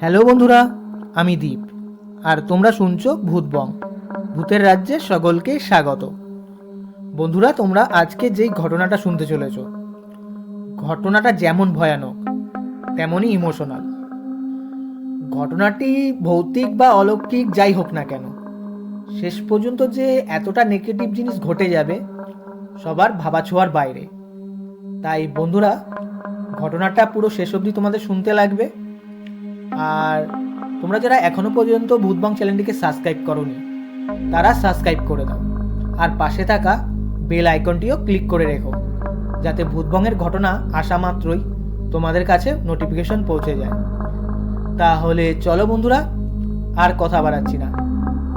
Hello বন্ধুরা, আমি দীপ। আর তোমরা শুনছো ভূতবং, ভূতের রাজ্যে সকলকে স্বাগত। বন্ধুরা, তোমরা আজকে যেই ঘটনাটা শুনতে চলেছ, ঘটনাটা যেমন ভয়ানক, তেমনই ইমোশনাল। ঘটনাটি ভৌতিক বা অলৌকিক যাই হোক না কেন, শেষ পর্যন্ত যে এতটা নেগেটিভ জিনিস ঘটে যাবে, সবার ভাবাছোয়ার বাইরে। তাই বন্ধুরা, ঘটনাটা পুরো শেষ অবধি তোমাদের শুনতে লাগবে। আর তোমরা যারা এখনও পর্যন্ত ভূতবং চ্যানেলটিকে সাবস্ক্রাইব করোনি, তারা সাবস্ক্রাইব করে দাও। আর পাশে থাকা বেল আইকনটিও ক্লিক করে রেখো, যাতে ভূতবংয়ের ঘটনা আসা মাত্রই তোমাদের কাছে নোটিফিকেশন পৌঁছে যায়। তাহলে চলো বন্ধুরা, আর কথা বাড়াচ্ছি না।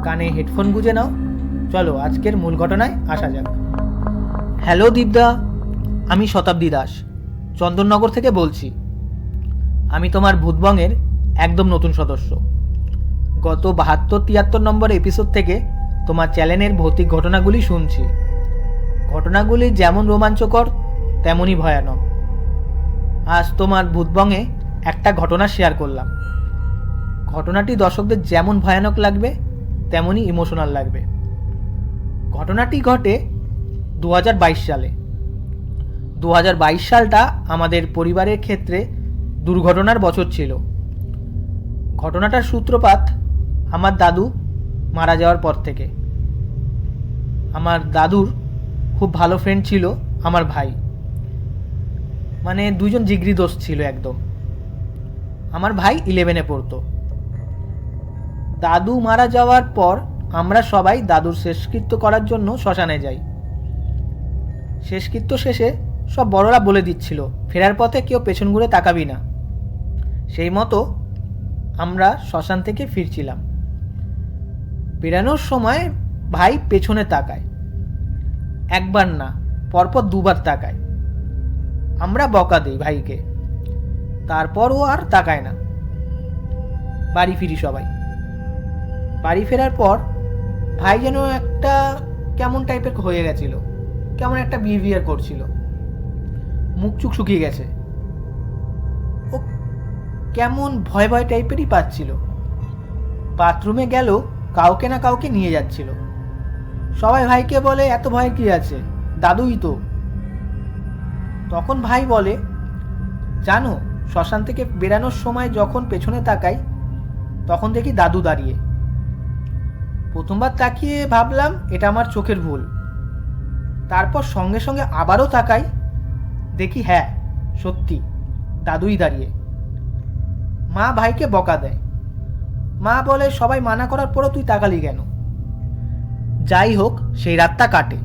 কানে হেডফোন গুঁজে নাও। চলো আজকের মূল ঘটনায় আসা যাক। হ্যালো দীপদা, আমি শতাব্দী দাস, চন্দননগর থেকে বলছি। আমি তোমার ভূতবংয়ের একদম নতুন সদস্য। গত বাহাত্তর তিয়াত্তর নম্বর এপিসোড থেকে তোমার চ্যানেলের ভৌতিক ঘটনাগুলি শুনছি। ঘটনাগুলি যেমন রোমাঞ্চকর, তেমনই ভয়ানক। আজ তোমার ভূতবংয়ে একটা ঘটনা শেয়ার করলাম। ঘটনাটি দর্শকদের যেমন ভয়ানক লাগবে, তেমনই ইমোশনাল লাগবে। ঘটনাটি ঘটে দু হাজার বাইশ সালে। দু হাজার বাইশ সালটা আমাদের পরিবারের ক্ষেত্রে দুর্ঘটনার বছর ছিল। ঘটনাটার সূত্রপাত আমার দাদু মারা যাওয়ার পর থেকে। আমার দাদুর খুব ভালো ফ্রেন্ড ছিল আমার ভাই। মানে দুজন জিগরি দোষ ছিল একদম। আমার ভাই ইলেভেনে পড়তো। দাদু মারা যাওয়ার পর আমরা সবাই দাদুর শেষকৃত্য করার জন্য শ্মশানে যাই। শেষকৃত্য শেষে সব বড়রা বলে দিচ্ছিল, ফেরার পথে কেউ পেছন ঘুরে তাকাবি না। সেই মতো আমরা শ্মশান থেকে ফিরছিলাম। বেরানোর সময় ভাই পেছনে তাকায়। একবার না, পরপর দুবার তাকায়। আমরা বকা দিই ভাইকে। তারপর ও আর তাকায় না। বাড়ি ফিরি সবাই। বাড়ি ফেরার পর ভাই যেন একটা কেমন টাইপের হয়ে গেছিল, কেমন একটা বিহেভিয়ার করছিল। মুখ চুক শুকিয়ে গেছে। কেমন ভয় ভয় টাইপেরই পাচ্ছিল। বাথরুমে গেল, কাউকে না কাউকে নিয়ে যাচ্ছিল। সবাই ভাইকে বলে, এত ভয় কি আছে? দাদুই তো। তখন ভাই বলে, জানো, শ্মশান থেকে বেরানোর সময় যখন পেছনে তাকাই, তখন দেখি দাদু দাঁড়িয়ে। প্রথমবার তাকিয়ে ভাবলাম, এটা আমার চোখের ভুল। তারপর সঙ্গে সঙ্গে আবারও তাকাই, দেখি হ্যাঁ সত্যি, দাদুই দাঁড়িয়ে। মা ভাইকে বকা দেয়। মা বলে, সবাই মানা করার পরও তুই তাকালি কেন? যাই হোক, সেই রাতটা কাটে।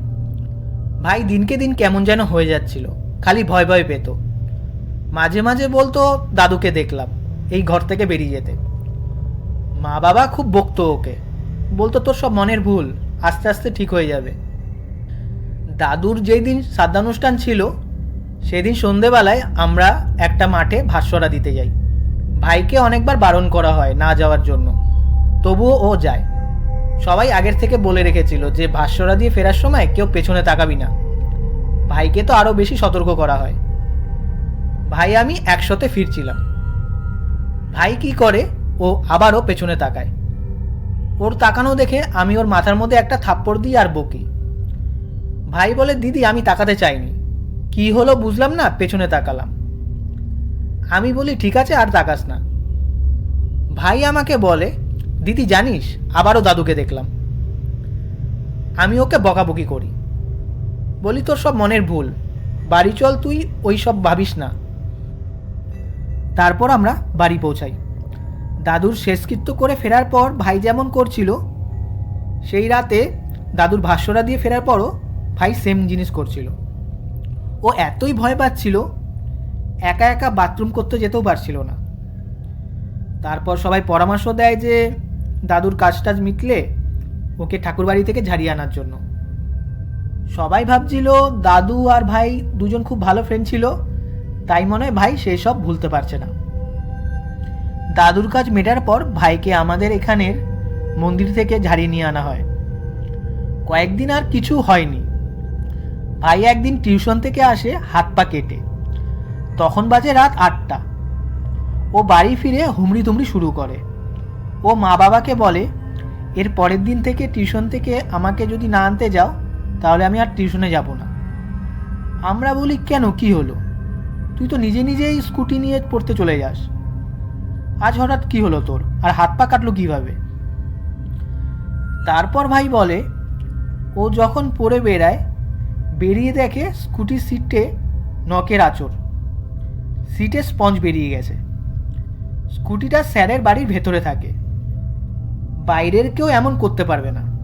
ভাই দিনকে দিন কেমন যেন হয়ে যাচ্ছিল, খালি ভয় ভয় পেত। মাঝে মাঝে বলতো, দাদুকে দেখলাম, এই ঘর থেকে বেরিয়ে যেতে। মা বাবা খুব বকতো ওকে। বলতো, তোর সব মনের ভুল, আস্তে আস্তে ঠিক হয়ে যাবে। দাদুর যেই দিন শ্রাদ্ধানুষ্ঠান ছিল, সেদিন সন্ধেবেলায় আমরা একটা মাঠে ভাস্বরা দিতে যাই। ভাইকে অনেকবার বারণ করা হয় না যাওয়ার জন্য। তবুও ও যায়। সবাই আগের থেকে বলে রেখেছিল যে ভাস্বরা দিয়ে ফেরার সময় কেউ পেছনে তাকাবি না। ভাইকে তো আরও বেশি সতর্ক করা হয়। ভাই, আমি একসাথে ফিরছিলাম। ভাই কি করে? ও আবারও পেছনে তাকায়। ওর তাকানো দেখে আমি ওর মাথার মধ্যে একটা থাপ্পড় দিই আর বকি। ভাই বলে, দিদি, আমি তাকাতে চাইনি। কি হলো বুঝলাম না, পেছনে তাকালাম। আমি বলি, ঠিক আছে, আর তাকাস না। ভাই আমাকে বলে, দিদি, জানিস, আবারও দাদুকে দেখলাম। আমি ওকে বকাবকি করি। বলি, তোর সব মনের ভুল। বাড়ি চল তুই, ওই সব ভাবিস না। তারপর আমরা বাড়ি পৌঁছাই। দাদুর শেষকৃত্য করে ফেরার পর ভাই যেমন করছিল, সেই রাতে দাদুর ভাষ্যরা দিয়ে ফেরার পরও ভাই সেম জিনিস করছিল। ও এতই ভয় পাচ্ছিল একা একা বাথরুম করতে যেতেও পারছিল না। তারপর সবাই পরামর্শ দেয় যে, দাদুর কাজ টাজ মিটলে ওকে ঠাকুরবাড়ি থেকে ঝাড়িয়ে আনার জন্য। সবাই ভাবছিল, দাদু আর ভাই দুজন খুব ভালো ফ্রেন্ড ছিল, তাই মনে হয় ভাই সেই সব ভুলতে পারছে না। দাদুর কাজ মেটার পর ভাইকে আমাদের এখানের মন্দির থেকে ঝাড়িয়ে নিয়ে আনা হয়। কয়েকদিন আর কিছু হয়নি। ভাই একদিন টিউশন থেকে আসে, হাত পা কেটে। তখন বাজে রাত আটটা। ও বাড়ি ফিরে হুমড়ি তুমড়ি শুরু করে। ও মা বাবাকে বলে, এর পরের দিন থেকে টিউশন থেকে আমাকে যদি না আনতে যাও, তাহলে আমি আর টিউশনে যাব না। আমরা বলি, কেন? কি হলো? তুই তো নিজে নিজেই স্কুটি নিয়ে পড়তে চলে যাস। আজ হঠাৎ কি হলো তোর? আর হাত পা কাটলো কীভাবে? তারপর ভাই বলে, ও যখন পড়ে বেড়ায়, বেরিয়ে দেখে স্কুটির সিটে নখের আঁচড়। সিটে স্পঞ্জ বেরিয়ে গেছে। স্কুটিটা স্যারের বাড়ির ভেতরে থাকে। বাইরের কেউ এমন করতে পারবে না।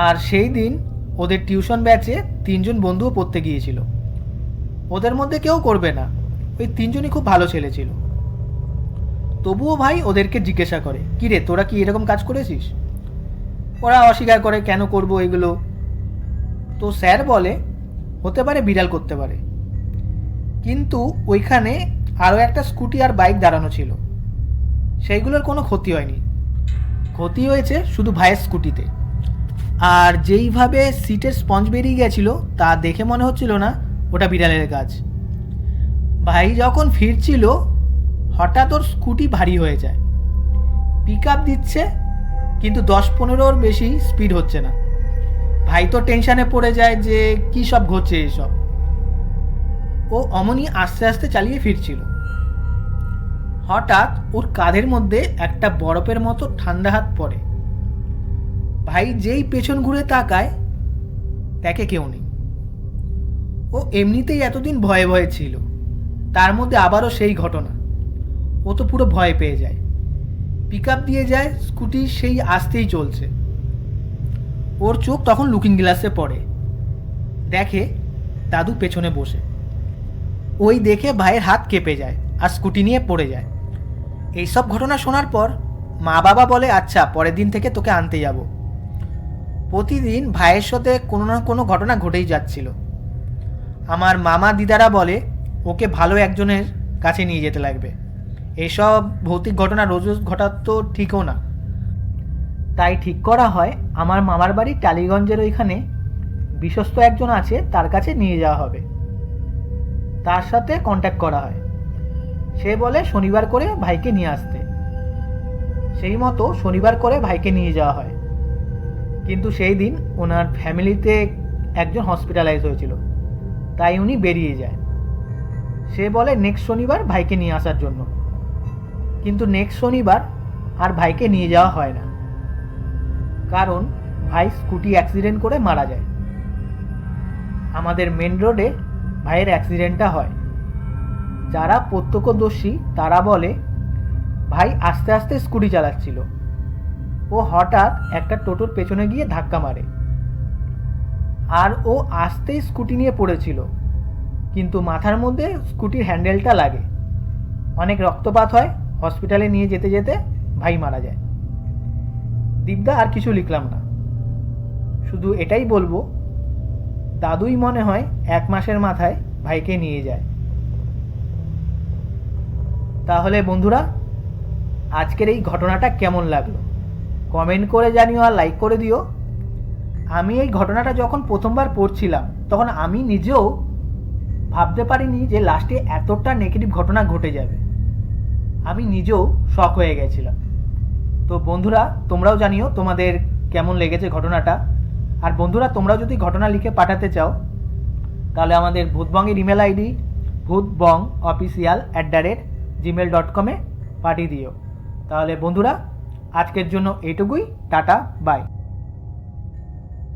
আর সেই দিন ওদের টিউশন ব্যাচে তিনজন বন্ধুও পড়তে গিয়েছিল। ওদের মধ্যে কেউ করবে না। ওই তিনজনই খুব ভালো ছেলে ছিল। তবুও ভাই ওদেরকে জিজ্ঞাসা করে, কি রে, তোরা কি এরকম কাজ করেছিস? ওরা অস্বীকার করে, কেন করব এগুলো? তো স্যার বলে, হতে পারে বিড়াল করতে পারে। কিন্তু ওইখানে আরও একটা স্কুটি আর বাইক দাঁড়ানো ছিল। সেইগুলোর কোনো ক্ষতি হয়নি। ক্ষতি হয়েছে শুধু ভাইয়ের স্কুটিতে। আর যেইভাবে সিটের স্পঞ্জ বেরিয়ে গেছিল, তা দেখে মনে হচ্ছিল না ওটা বিড়ালের কাজ ভাই যখন ফিরছিল, হঠাৎ ওর স্কুটি ভারী হয়ে যায়। পিক আপ দিচ্ছে, কিন্তু দশ পনেরোর বেশি স্পিড হচ্ছে না। ভাই তো টেনশানে পড়ে যায় যে, কী সব ঘটছে এসব? ও অমনি আস্তে আস্তে চালিয়ে ফিরছিল। হঠাৎ ওর কাঁধের মধ্যে একটা বরফের মতো ঠান্ডা হাত পড়ে। ভাই যেই পেছন ঘুরে তাকায়, দেখে কেউ নেই। ও এমনিতেই এতদিন ভয়ে ভয়ে ছিল। তার মধ্যে আবারও সেই ঘটনা। ও তো পুরো ভয় পেয়ে যায়। পিক দিয়ে যায়, স্কুটি সেই আসতেই চলছে। ওর চোখ তখন লুকিং গ্লাসে পড়ে। দেখে দাদু পেছনে বসে। ওই দেখে ভাইয়ের হাত কেঁপে যায় আর স্কুটি নিয়ে পড়ে যায়। এইসব ঘটনা শোনার পর মা বাবা বলে আচ্ছা পরের দিন থেকে তোকে আনতে যাব। প্রতিদিন ভাইয়ের সাথে কোনো না কোনো ঘটনা ঘটেই যাচ্ছিল। আমার মামা দিদারা বলে, ওকে ভালো একজনের কাছে নিয়ে যেতে লাগবে। এসব ভৌতিক ঘটনা রোজ রোজ ঘটার তো ঠিকও না। তাই ঠিক করা হয়, আমার মামার বাড়ি টালিগঞ্জের ওইখানে বিশ্বস্ত একজন আছে, তার কাছে নিয়ে যাওয়া হবে। তার সাথে কন্ট্যাক্ট করা হয়। সে বলে, শনিবার করে ভাইকে নিয়ে আসতে। সেই মতো শনিবার করে ভাইকে নিয়ে যাওয়া হয়। কিন্তু সেই দিন ওনার ফ্যামিলিতে একজন হসপিটালাইজ হয়েছিল। তাই উনি বেরিয়ে যায়। সে বলে, নেক্সট শনিবার ভাইকে নিয়ে আসার জন্য। কিন্তু নেক্সট শনিবার আর ভাইকে নিয়ে যাওয়া হয় না। কারণ ভাই স্কুটি অ্যাক্সিডেন্ট করে মারা যায়। আমাদের মেন রোডে ভাইয়ের অ্যাক্সিডেন্টটা হয়। যারা প্রত্যক্ষদর্শী, তারা বলে, ভাই আস্তে আস্তে স্কুটি চালাচ্ছিল। ও হঠাৎ একটা টোটোর পেছনে গিয়ে ধাক্কা মারে। আর ও আস্তেই স্কুটি নিয়ে পড়েছিল। কিন্তু মাথার মধ্যে স্কুটির হ্যান্ডেলটা লাগে। অনেক রক্তপাত হয়, হসপিটালে নিয়ে যেতে যেতে ভাই মারা যায়। দীপদা আর কিছু লিখলাম না। শুধু এটাই বলব দাদুই মনে হয় এক মাসের মাথায় ভাইকে নিয়ে যায়। তাহলে বন্ধুরা, আজকের এই ঘটনাটা কেমন লাগল? কমেন্ট করে জানিও আর লাইক করে দিও। আমি এই ঘটনাটা যখন প্রথমবার পড়ছিলাম, তখন আমি নিজেও ভাবতে পারিনি যে লাস্টে এতটা নেগেটিভ ঘটনা ঘটে যাবে। আমি নিজেও শখ হয়ে গেছিলাম। তো বন্ধুরা, তোমরাও জানিও তোমাদের কেমন লেগেছে ঘটনাটা। আর বন্ধুরা, তোমরা যদি ঘটনা লিখে পাঠাতে চাও, তাহলে আমাদের ভূতবঙ্গের email ID Bhootbong official at the rate Gmail dot কমে পাঠিয়ে দিও। তাহলে বন্ধুরা, আজকের জন্য এইটুকুই। Tata, bye.